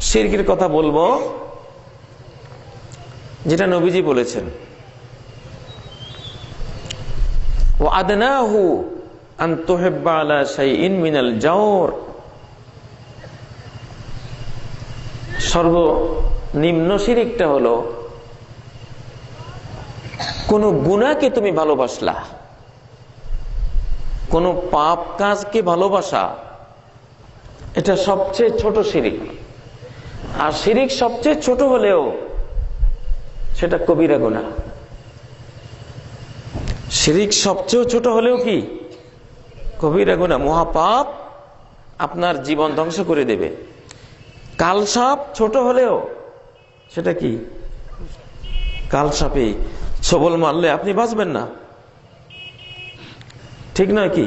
শিরকের কথা বলব, যেটা নবীজি বলেছেন। ও আদনাহু সর্বনিম্ন শিরিকটা হলো, কোন গুণাকে তুমি ভালোবাসলা, কোন পাপ কাজকে ভালোবাসা, এটা সবচেয়ে ছোট শিরিক। আর শিরিক সবচেয়ে ছোট হলেও সেটা কবিরা গুণা শিরিক সবচেয়ে ছোট হলেও কি? কবিরা গুণা মহাপাপ আপনার জীবন ধ্বংস করে দেবে। কালসাপ ছোট হলেও সেটা কি? কালসাপে সবল মারলে আপনি বাঁচবেন না। ঠিক নয় কি?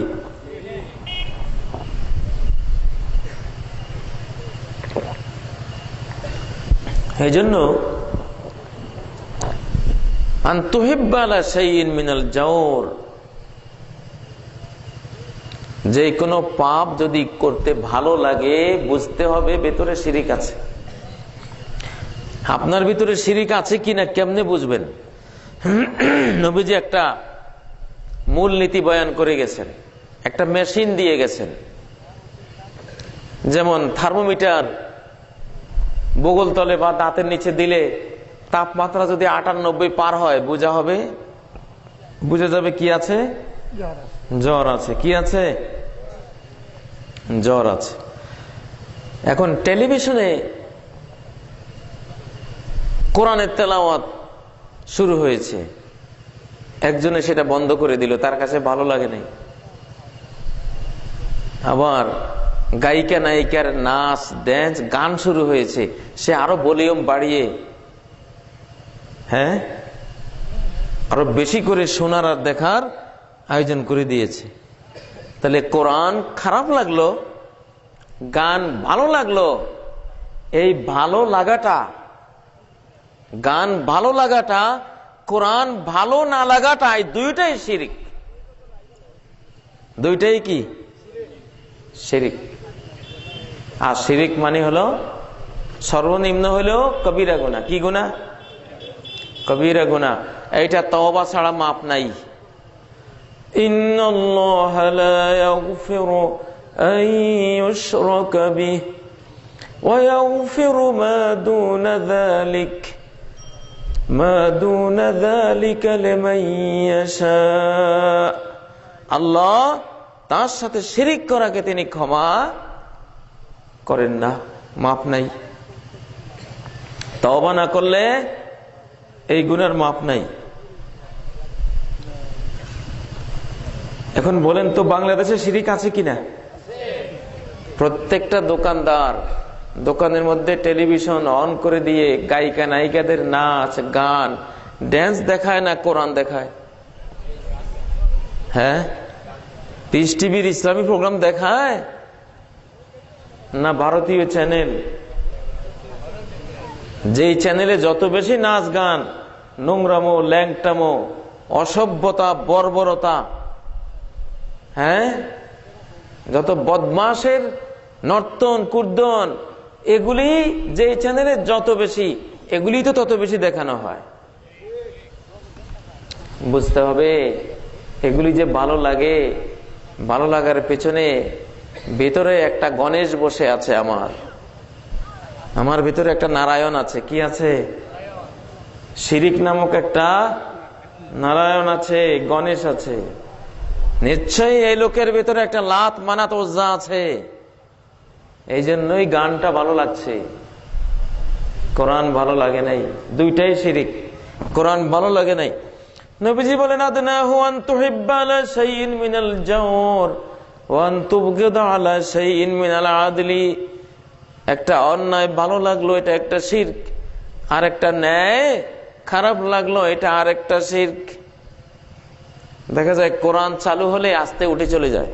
এই জন্য যে কোনো পাপ যদি করতে ভালো লাগে, বুঝতে হবে ভেতরে শিরিক আছে। আপনার ভিতরে শিরিক আছে কিনা কেমনে বুঝবেন? নবীজি একটা মূল নীতি বয়ান করে গেছেন, একটা মেশিন দিয়ে গেছেন। যেমন থার্মোমিটার বগল তলে বা দাঁতের নিচে দিলে তাপমাত্রা যদি আটানব্বই পার হয় বোঝা হবে? বুঝে যাবে কি আছে। জ্বর আছে। কি আছে? জ্বর আছে। এখন টেলিভিশনে কোরআনের তেলাওয়াত শুরু হয়েছে। একজনে সেটা বন্ধ করে দিল তার কাছে ভালো লাগে নাই। আবার গায়িকা নায়িকার নাচ ড্যান্স গান শুরু হয়েছে। সে আরও ভলিউম বাড়িয়ে হ্যাঁ? আরও বেশি করে শোনার আর দেখার আয়োজন করে দিয়েছে। তাহলে কোরআন খারাপ লাগল, গান ভালো লাগল, এই ভালো লাগাটা, গান ভালো লাগাটা, কোরআন ভালো না লাগাটা, এই দুইটাই শিরিক। দুইটাই কি? শিরিক। আর শিরিক মানে হলো সর্বনিম্ন হলো কবিরা গুণা কি গুণা কবিরা গুণা এইটা তওবা ছাড়া মাপ নাই। আল্লাহ তার সাথে শিরিক করাকে তিনি ক্ষমা করেন না, মাপ নাই। তওবা না করলে এই গুণের মাপ নাই। এখন বলেন তো, বাংলাদেশে সিরিক আছে কিনা? প্রত্যেকটা দোকানদার দোকানের মধ্যে টেলিভিশন অন করে দিয়ে গায়িকা, নায়িকাদের নাচ, গান ড্যান্স দেখায় না, কোরআন দেখায়? হ্যাঁ? পিস টিভির ইসলামী প্রোগ্রাম দেখায়? না ভারতীয় চ্যানেল যেই চ্যানেলে যত বেশি নাচ গান, নোংরামো, ল্যাংটামো, অসভ্যতা, বর্বরতা হ্যাঁ? যত বদমাসের নর্তন, কুর্দন, এগুলি যে চ্যানেলে যত বেশি, এগুলি তো তত বেশি দেখানো হয়। বুঝতে হবে, এগুলি যে ভালো লাগে, ভালো লাগার পেছনে ভেতরে একটা গণেশ বসে আছে আমার। আমার ভিতরে একটা নারায়ণ আছে। কি আছে? শিরিক নামক একটা নারায়ণ আছে, গণেশ আছে। নিশ্চয়ই এই লোকের ভিতরে একটা লাত মানাত ওজা আছে। এই জন্যই গানটা ভালো লাগছে। কোরআন ভালো লাগে নাই। দুইটাই শিরিক। কোরআন ভালো লাগে নাই। নবীজি বলেন, আদনাহু আন তুহিব্বা আলা শাইইন মিনাল জাওর। একটা অন্যায় ভালো লাগল, এটা একটা শিরক। আর একটা ন্যায় খারাপ লাগল, এটা আর একটা শিরক। দেখা যায় কোরআন চালু হলে আস্তে উঠে চলে যায়।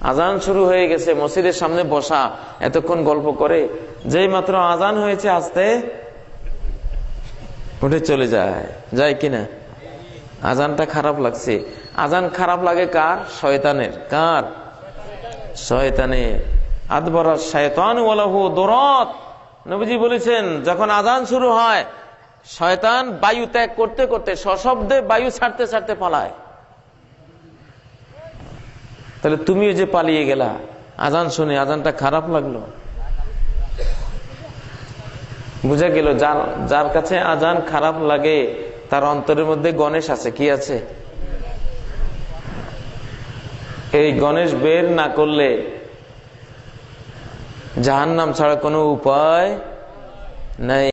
আজান শুরু হয়ে গেছে, মসজিদের সামনে বসা, এতক্ষণ গল্প করে। যেই মাত্র আজান হয়েছে, আস্তে উঠে চলে যায়। যায় কিনা? আজানটা খারাপ লাগছে। আজান খারাপ লাগে কার? শয়তানের। কার? শয়তানের আদবরা শয়তান ওয়ালাহু দরত। নবীজি বলেছেন, যখন আজান শুরু হয়, শয়তান বায়ু ত্যাগ করতে করতে সশব্দে বায়ু ছাড়তে ছাড়তে পালায়। তাহলে তুমিও যে পালিয়ে গেলা, আজান শুনে আজানটা খারাপ লাগল। বুঝা গেল, যার যার কাছে আজান খারাপ লাগে, তার অন্তরের মধ্যে গণেশ আছে, কি আছে? এই গণেশ বের না করলে জাহান্নাম ছাড়া কোনো উপায় নাই।